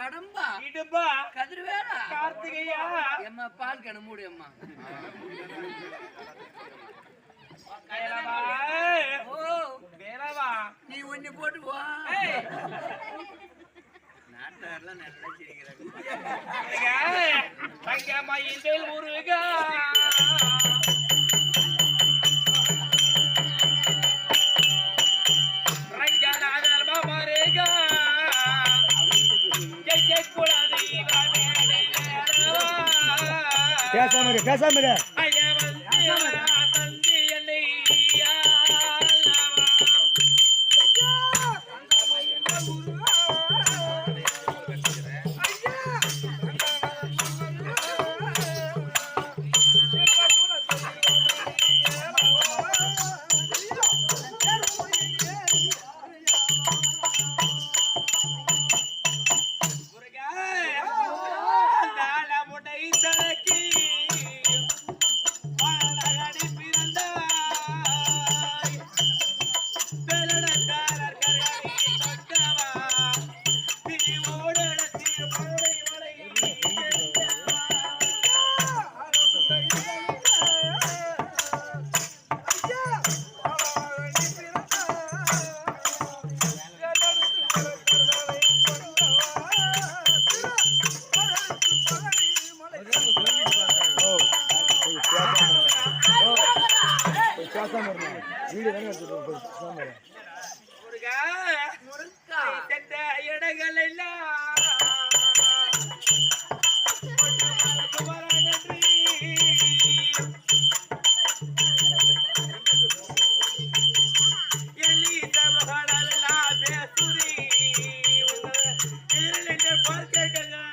கடம்பா. இடும்பா. கதிர்வேலா. கார்த்திகையா. எம்மா பால் கண மூடு அம்மா நீ ஒண்ணு போட்டு போ நாட்டாரெல்லாம் நல்லா சிரிக்கிறாங்க. மயில் ஒரு பேசாம முருகா முருகா சென்ற இடங்கள் எல்லாம் பார்க்க சென்ற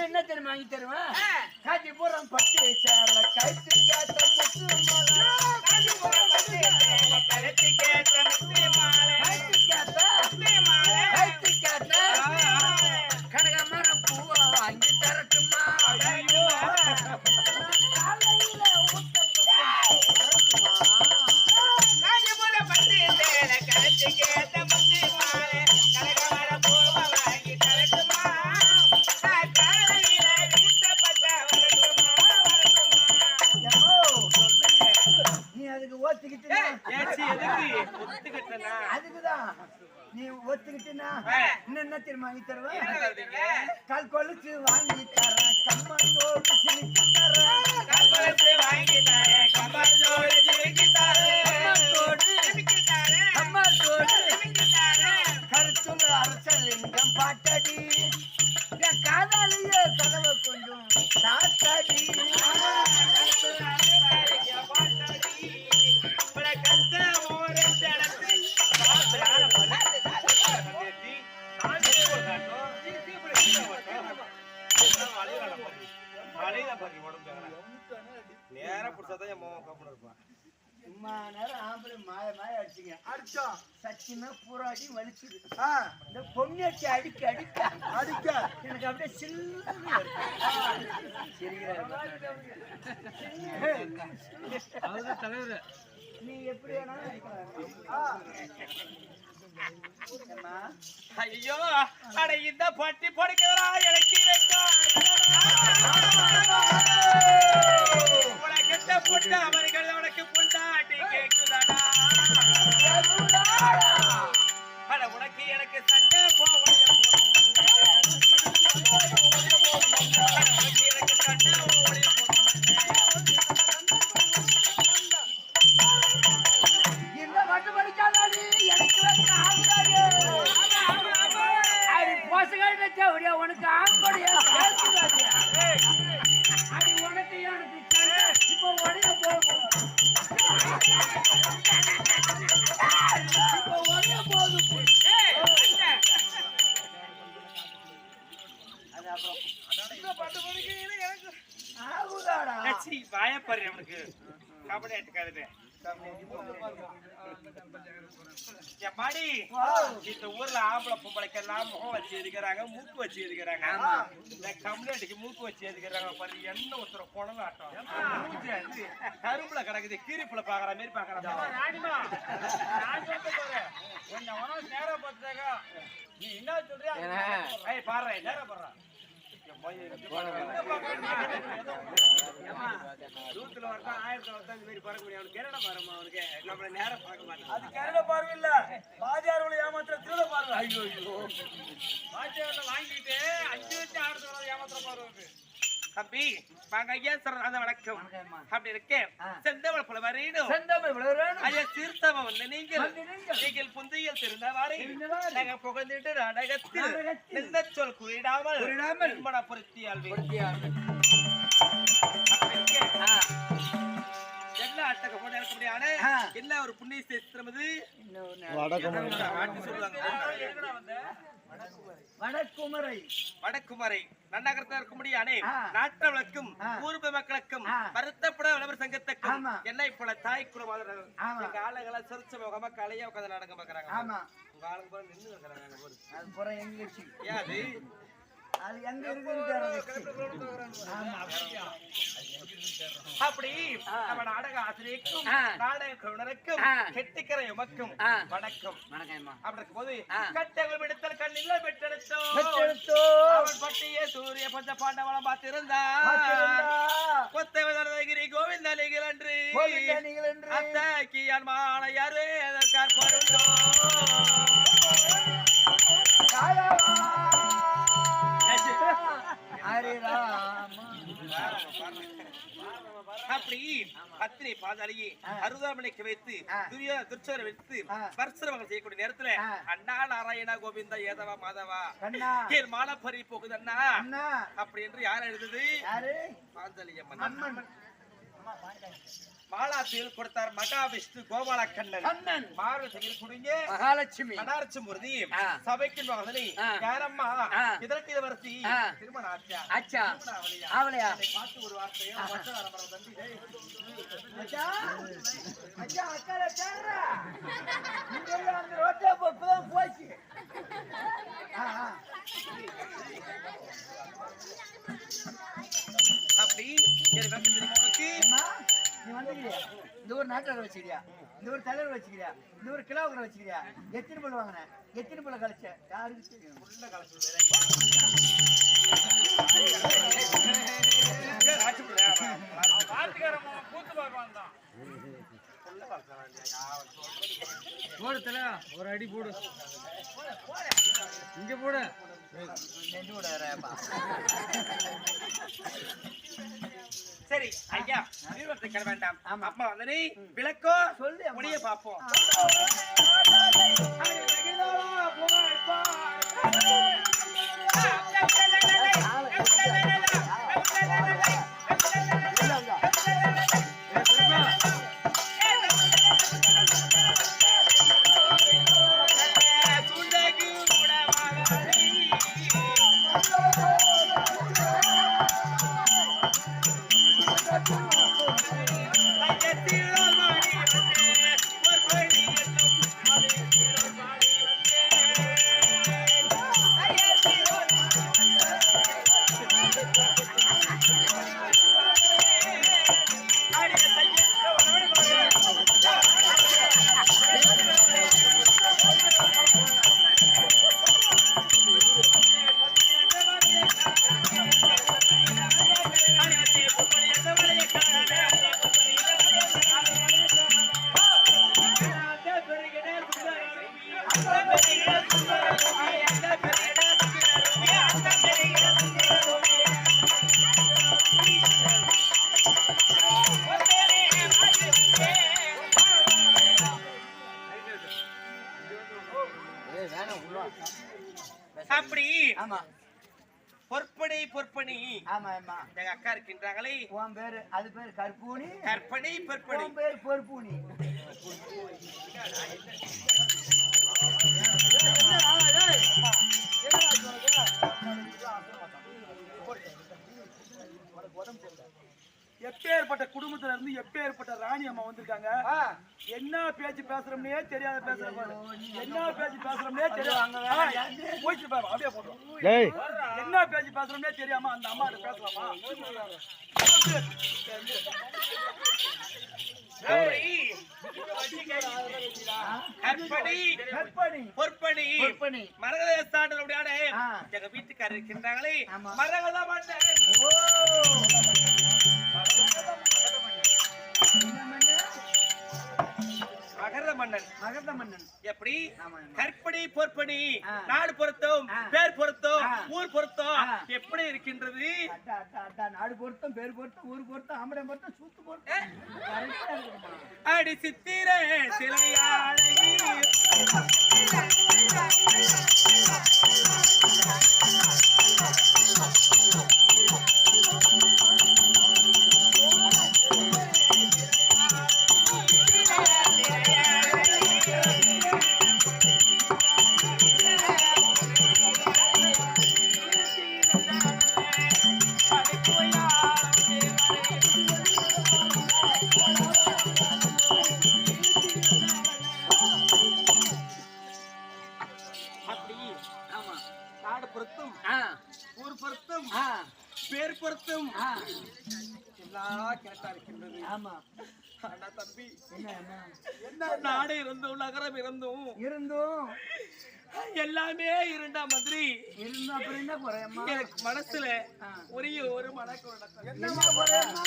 என்ன தெரியுமா வாங்கி தருவேன் காட்டி பூரா பட்டு வச்சால கைத்து கேட்ட வாங்கி தருவேன் கால் கொலுச்சு வா தலையில பாக்கி தலையில நேரம் பிடிச்சாதான் என் மாமா கப்பன இருப்பான் நேரம் ஆம்பளை மாய மாய அடிச்சுங்க அடிச்சோம் சத்தியமா பூராடி வலிச்சுது இந்த பொண்ணாச்சி அடிக்க அடிக்க அடிக்க எனக்கு அப்படியே சில்லுங்க தலைவர் நீ எப்படி வேணாலும் ஐயோ அட இந்த பட்டி படுக்கிறா எனக்கு வைக்கும் உனக்கு புட்ட அவர்கள் உனக்கு புண்டாட்டி கேக்குதாடா? அட உனக்கு எனக்கு சண்டை போவடைய எனக்கு சண்டை ஓடி இந்த தேவடியா, உனக்கு ஆம்படியா கேக்குதாடி. அடி உனக்கு எனக்கு இப்போ உடைய போகும். இப்போ உடைய போகுது. அது அப்புறம் ஆகுதாடா கட்சி வாயப்பாரு அவனுக்கு கபடி ஆட்டுக்காது இந்த ஊர்ல ஆம்பளை பொம்பளைக்கெல்லாம் முகம் வச்சு எதுக்குறாங்க மூக்கு வச்சு எதுக்குறாங்க? இந்த கம்யூனிட்டிக்கு மூக்கு வச்சு எதுக்குறாங்க பாரு என்ன ஒருத்தர குணம் ஆட்டம் கரும்புல கிடக்குது கீரிப்புல பாக்குற மாதிரி பாக்குறாங்க நேரம் பார்த்தாக்கா. நீ என்ன சொல்றியா ஏய் பாரு நேரம் பாடுறா. நூத்துல வரதான் ஆயிரத்துல வரதான் இந்த மாதிரி பறக்க முடியும் அவனுக்கு என்னடா பாருமா அவனுக்கு நம்மள நேரம் பார்க்க மாட்டான் அது கருட பார்வை இல்ல பாதியார்களை ஏமாத்துற திருட பார்வை ஐயோ ஐயோ வாத்தியார்ல வாங்கிட்டு அஞ்சு வச்சு ஆடுறதுல ஏமாத்திர பாருவாங்க தம்பி வாங்க ஐயா சார் அந்த வணக்கம். அப்படி இருக்கேன் செந்தவள் போல. ஐயா வந்து நீங்கள். நீங்கள். புந்தையில் திருந்தவாறு. நாங்க புகழ்ந்துட்டு நாடகத்தில். எந்த சொல் குறியிடாமல். திருமண. என்ன ஒரு புண்ணிய இன்னொன்னு. ஆட்டி சொல்லுவாங்க. வடக்குமரை வடக்குமரை நன்னகரத்தில் இருக்கும்படியானே ஆ. நாட்டு வழக்கும் ஆ. பூர்வ மக்களுக்கும். வருத்தப்பட வளவர் சங்கத்துக்கும். என்ன இப்ப தாய் ஆமா. எங்க ஆளுங்களை சிரிச்ச முகமா கலையா உட்காந்து நாடகம் பாக்குறாங்க உங்க ஆளுங்க போல நின்று பாரு. அது அது எங்க அப்படி நம்ம நாடக ஆசிரியருக்கும். நாடக கவுனருக்கும். கெட்டிக்கிற எமக்கும். வணக்கம். வணக்கம்மா. அப்படி இருக்கும்போது. கட்டங்கள் விடுத்தல் கண்ணில் பெற்றெடுத்தோம். பெற்றெடுத்தோ. அவன் பட்டிய சூரிய பஞ்ச பாண்டவளம் பார்த்திருந்தா. கோவிந்தலிகள் அன்று. கோவிந்தா நீங்கள் என்று அத்தாக்கி அன்மான யாரு எதற்கார் பருந்தோ. ஹரே ராமா அப்படி அத்திரை பாதாளியை ஆ. அருதாமணிக்கு வைத்து. துரியா துர்ச்சோரை வைத்து. பரிசிரமங்கள் செய்யக்கூடிய நேரத்துல. அண்ணா நாராயணா கோவிந்தா ஏதவா மாதவா? என் மானப்பறி போகுது அண்ணா? அப்படி என்று யார் எழுதுது? பாஞ்சாலி அம்மன். மாலாத்தில் கொடுத்தார் மகாவிஷ்ணு கோபால கண்ணன் கண்ணன் மார்வசையில் குடிங்க மகாலட்சுமி முருதி ஆ. சபைக்கு மகனி ஆ. யாரம்மா. இதற்கு இளவரசி ஆ. திருமண ஆச்சா அச்சா திருமண அவளையா? பார்த்து ஒரு வார்த்தையோ மற்ற தம்பி. அச்சா அச்சா அக்கால அந்த ரோட்டே போச்சு ஆ, ஆ. அப்படி எனக்கு விளக்கம் தெரியுமா உனக்கு நீ வந்துக்கிறியா? இந்த ஒரு நாட்டை வச்சுக்கிறியா? இந்த ஒரு தலைவர் வச்சுக்கிறியா? இந்த ஒரு கிலோகிராம் வச்சுக்கிறியா? எத்தனை பல் வாங்கின? எத்தனை பல்ல கழிச்ச யாருக்கு போடுத்தல ஒரு அடி போடு. இங்க போடு. சரி ஐயா தீவிரத்தை கிள வேண்டாம் ஆமா. அம்மா வந்து விளக்கோ சொல்லு. முடிய பாப்போம் சுண்டகு அப்படி ஆமா. பொற்பனை பொற்பனி. ஆமா ஆமா. எங்க அக்கா இருக்கின்றாங்களே உன் பேரு அது பேரு கற்பூனி. கற்பனை பொற்பனை. உன் பேரு பொறுப்பூனி எப்பேற்பட்ட குடும்பத்துல இருந்து எப்பேற்பட்ட ராணி அம்மா வந்திருக்காங்க. என்ன பேச்சு பேசுறோம்னே தெரியாத பேசுற பாரு. என்ன பேச்சு பேசுறோம்னே வேற போயிட்டு பாரு அப்படியே போட்டோம் என்ன பேச்சு பேசுறோம்னே தெரியாம அந்த அம்மா பேசலாமா? கற்பனை கற்பனை பொற்பனை பொற்பனை மரகத சாண்டலுடைய ஆ. எங்க வீட்டுக்காரர் இருக்கின்றாங்களே. மரகத மன்னன் என்ன மன்னன்? மகர மன்னன் எப்படி. கற்பனை பொற்பனை. நாடு பொருத்தம். பேர் பொருத்தம். ஊர் பொருத்தம். எப்படி இருக்கின்றது நாடு பொருத்தம் பேர் பொருத்தம் ஊர் பொருத்தம் ஆம்பளை பொருத்தம் சூத்து பொருத்தம் அடி சித்திர சிலையாழகி நாடு பொருத்தும் ஊர் பொருத்தும் பேர் பொருத்தும் எல்லாம் கரெக்டா இருக்கின்றது. ஆமா. ஆனா தம்பி. என்ன நாடு இருந்தும் நகரம் இருந்தும். இருந்தும். எல்லாமே இருந்தா மாதிரி. அப்புறம் என்ன குறையம்மா? எனக்கு மனசுல. ஒரே ஒரு என்னம்மா குறையம்மா?